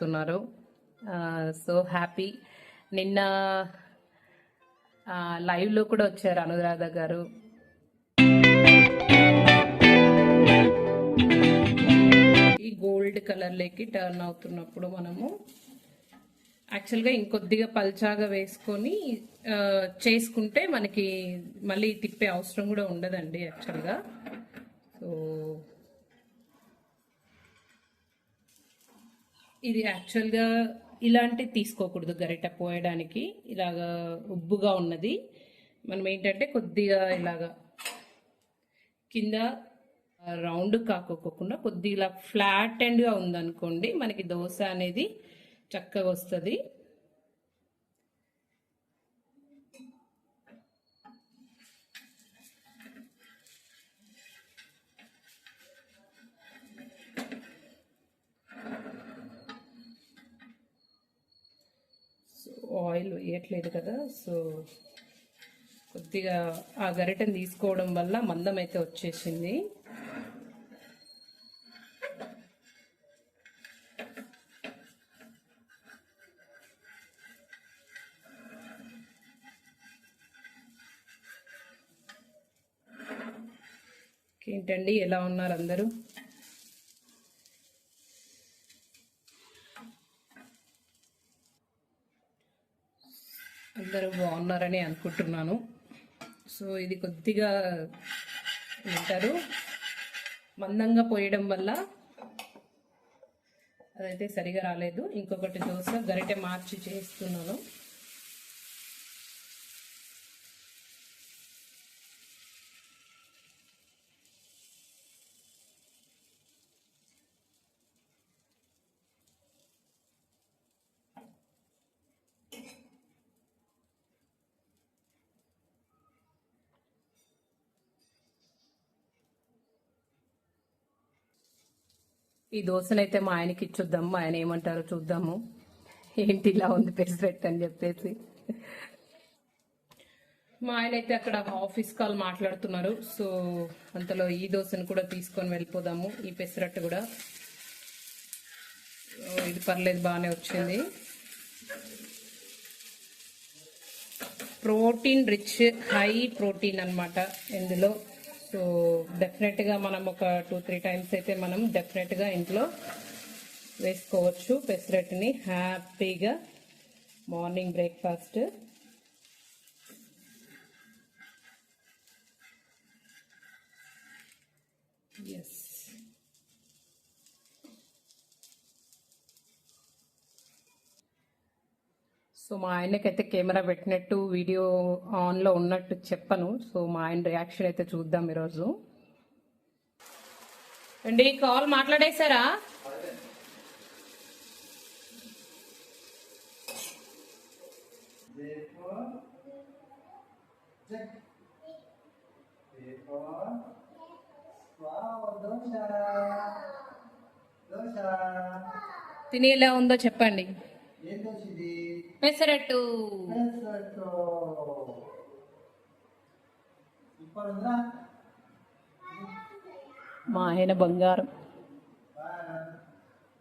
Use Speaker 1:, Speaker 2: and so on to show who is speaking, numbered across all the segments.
Speaker 1: చెప్తున్నారు. So happy. నిన్న లైవ్లో కూడా వచ్చారు అనురాధ గారు. ఈ గోల్డ్ కలర్లోకి టర్న్ అవుతున్నప్పుడు మనము యాక్చువల్గా ఇంకొద్దిగా పల్చాగా వేసుకొని చేసుకుంటే మనకి మళ్ళీ తిప్పే అవసరం కూడా ఉండదండి యాక్చువల్గా. సో ఇది యాక్చువల్గా ఇలాంటి తీసుకోకూడదు గరిట పోయడానికి. ఇలాగా ఉబ్బుగా ఉన్నది. మనం ఏంటంటే కొద్దిగా ఇలాగా కింద రౌండ్ కాకోకుండా కొద్దిగా ఇలా ఫ్లాట్ అండ్గా ఉందనుకోండి మనకి దోశ అనేది చక్కగా వస్తుంది. ఆయిల్ వేయట్లేదు కదా సో కొద్దిగా ఆ గరిటెని తీసుకోవడం వల్ల మందం అయితే వచ్చేసింది. ఏంటండి ఎలా ఉన్నారు అందరూ? అందరూ బాగున్నారని అనుకుంటున్నాను. సో ఇది కొద్దిగా వింటారు. మందంగా పోయడం వల్ల అదైతే సరిగా రాలేదు. ఇంకొకటి దోశ గరిటె మార్చి చేస్తున్నాను. ఈ దోశనైతే మా ఆయనకి ఇచ్చొద్దాము మా ఆయన ఏమంటారో చూద్దాము. ఏంటి ఇలా ఉంది పెసరెట్ అని చెప్పేసి. మా ఆయన అయితే అక్కడ ఆఫీస్ కాల్ మాట్లాడుతున్నారు సో అంతలో ఈ దోశను కూడా తీసుకొని వెళ్ళిపోదాము ఈ పెసరట్టు కూడా. ఇది పర్లేదు బాగానే వచ్చింది. ప్రోటీన్ రిచ్ హై ప్రోటీన్ అన్నమాట ఇందులో. సో డెఫినెట్గా మనం ఒక టూ త్రీ టైమ్స్ అయితే మనం డెఫినెట్గా ఇంట్లో వేసుకోవచ్చు పెసరట్ని హ్యాపీగా మార్నింగ్ బ్రేక్ఫాస్ట్. ఎస్ సో మా ఆయనకైతే కెమెరా పెట్టినట్టు వీడియో ఆన్లో ఉన్నట్టు చెప్పను. సో మా ఆయన రియాక్షన్ అయితే చూద్దాం ఈరోజు. అండి కాల్ మాట్లాడేశారా?
Speaker 2: Therefore,
Speaker 1: తిని ఎలా ఉందో చెప్పండి.
Speaker 2: ఏం
Speaker 1: పెసరట్టు. మా ఆయన బంగారం.
Speaker 2: బాగా.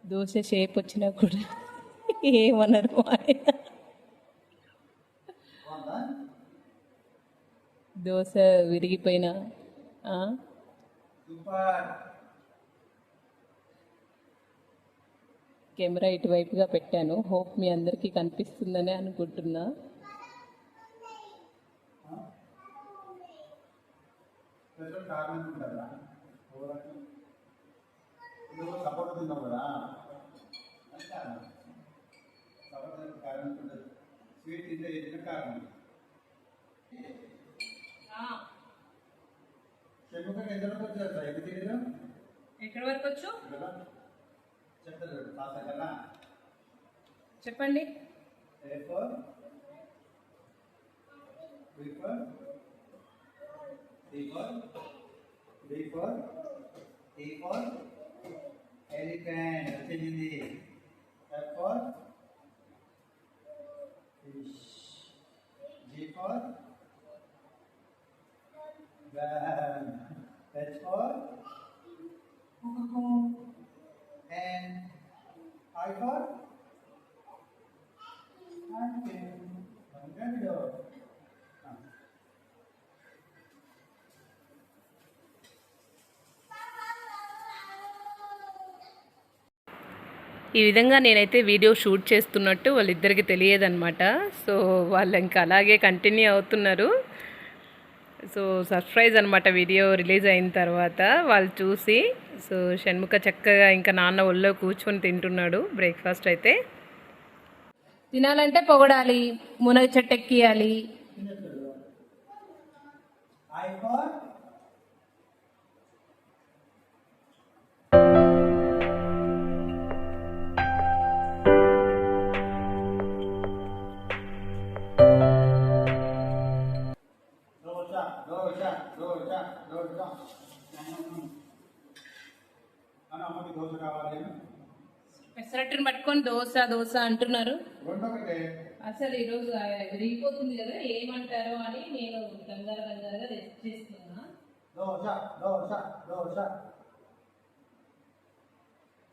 Speaker 1: దోశ షేప్ వచ్చినా కూడా ఏమన్నారు మా ఆయన. దోశ విరిగిపోయినా ఆ?
Speaker 2: సూపర్
Speaker 1: కెమెరా ఇటువైపుగా పెట్టాను. హోప్ మీ అందరికీ కనిపిస్తుందని అనుకుంటున్నా. ఎక్కడి వరకు వచ్చు
Speaker 2: కదా చెప్తారు చూడు పాస్ కన్నా
Speaker 1: చెప్పండి
Speaker 2: A for B for C for D for E for elephant వచ్చింది F for fish G for gun H for for
Speaker 1: ఈ విధంగా నేనైతే వీడియో షూట్ చేస్తున్నట్టు వాళ్ళిద్దరికి తెలియదన్నమాట. సో వాళ్ళు ఇంకా అలాగే కంటిన్యూ అవుతున్నారు. సో సర్ప్రైజ్ అనమాట వీడియో రిలీజ్ అయిన తర్వాత వాళ్ళు చూసి సో షణ్ముఖ చక్కగా ఇంకా నాన్న ఒళ్ళో కూర్చొని తింటున్నాడు బ్రేక్ఫాస్ట్ అయితే. తినాలంటే పొగడాలి మునగ చెట్టు ఎక్కియాలి.
Speaker 2: దోశ కావాలి
Speaker 1: పెసరట్టుని పట్టుకొని దోశ దోశ అంటున్నారు. అసలు ఈరోజు విరిగిపోతుంది కదా ఏమంటారో అని నేను కంగారు కంగారుగా చేస్తున్నా.
Speaker 2: దోశ దోశ దోశ.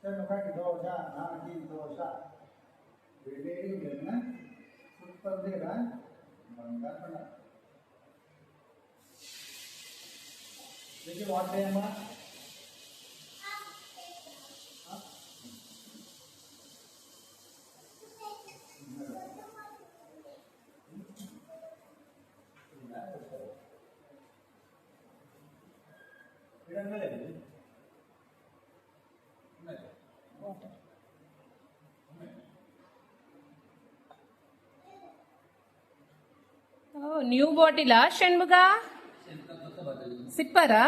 Speaker 2: చెన్నపట్టి దోశ నాకి దోశ. వేడి సూపర్ కదా బంగారు వాట్
Speaker 1: న్యూ బాటిలా? షణ్ముగా? సిప్పరా?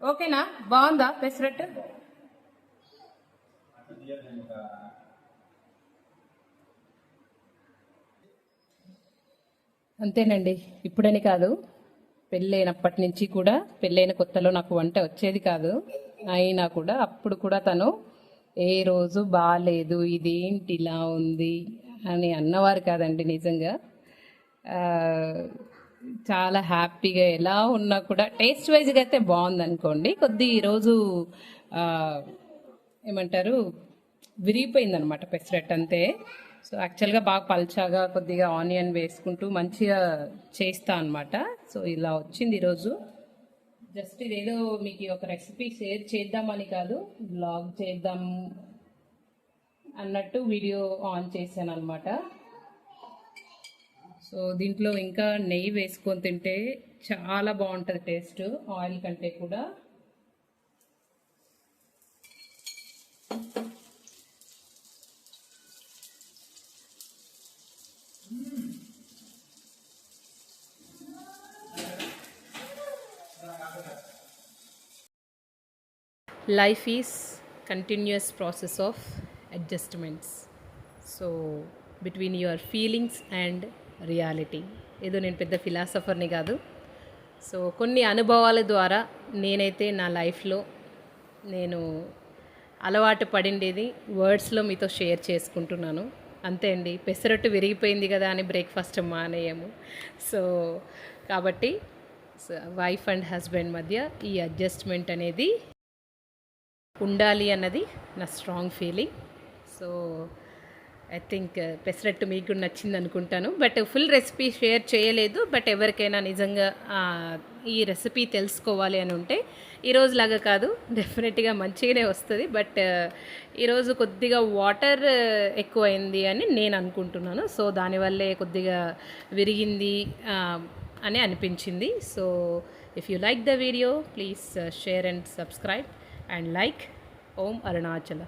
Speaker 1: ఓకేనా? బాగుందా? పెసరట్టు అంతేనండి. ఇప్పుడని కాదు. పెళ్ళైనప్పటి నుంచి కూడా పెళ్ళైన కొత్తలో నాకు వంట వచ్చేది కాదు. అయినా కూడా అప్పుడు కూడా తను ఏ రోజు బాగాలేదు ఇదేంటి ఇలా ఉంది అని అన్నవారు కాదండి నిజంగా. చాలా హ్యాపీగా ఎలా ఉన్నా కూడా టేస్ట్ వైజ్గా అయితే బాగుంది అనుకోండి కొద్ది ఈరోజు ఏమంటారు విరిగిపోయింది అనమాట పెసరెట్ అంతే. సో యాక్చువల్గా బాగా పల్చాగా కొద్దిగా ఆనియన్ వేసుకుంటూ మంచిగా చేస్తా అనమాట సో ఇలా వచ్చింది ఈరోజు జస్ట్ ఇదేదో మీకు ఒక రెసిపీ షేర్ చేద్దామని కాదు బ్లాగ్ చేద్దాం అన్నట్టు వీడియో ఆన్ చేశాను అనమాట సో దీంట్లో ఇంకా నెయ్యి వేసుకొని తింటే చాలా బాగుంటుంది టేస్ట్ ఆయిల్ కంటే కూడా. Life is continuous process of adjustments so between your feelings and reality ఏదో నేను పెద్ద ఫిలాసఫర్ని కాదు. సో కొన్ని అనుభవాల ద్వారా నేనైతే నా లైఫ్లో నేను అలవాటు పడిండేది వర్డ్స్లో మీతో షేర్ చేసుకుంటున్నాను. అంతే అండి. పెసరట్టు విరిగిపోయింది కదా అని బ్రేక్ఫాస్ట్ మానేయము. సో కాబట్టి వైఫ్ అండ్ హస్బెండ్ మధ్య ఈ అడ్జస్ట్మెంట్ అనేది ఉండాలి అన్నది నా strong feeling so I think pesarattu మీకు కూడా నచ్చింది అనుకుంటాను. బట్ ఫుల్ రెసిపీ షేర్ చేయలేదు. బట్ ఎవరికైనా నిజంగా ఈ రెసిపీ తెలుసుకోవాలి అని ఉంటే ఈరోజులాగా కాదు డెఫినెట్గా మంచిగానే వస్తుంది. బట్ uh, ఈరోజు కొద్దిగా వాటర్ uh, ఎక్కువైంది అని నేను అనుకుంటున్నాను. సో దానివల్లే కొద్దిగా విరిగింది అని అనిపించింది. So if you like the video please share and subscribe and like Om Arunachala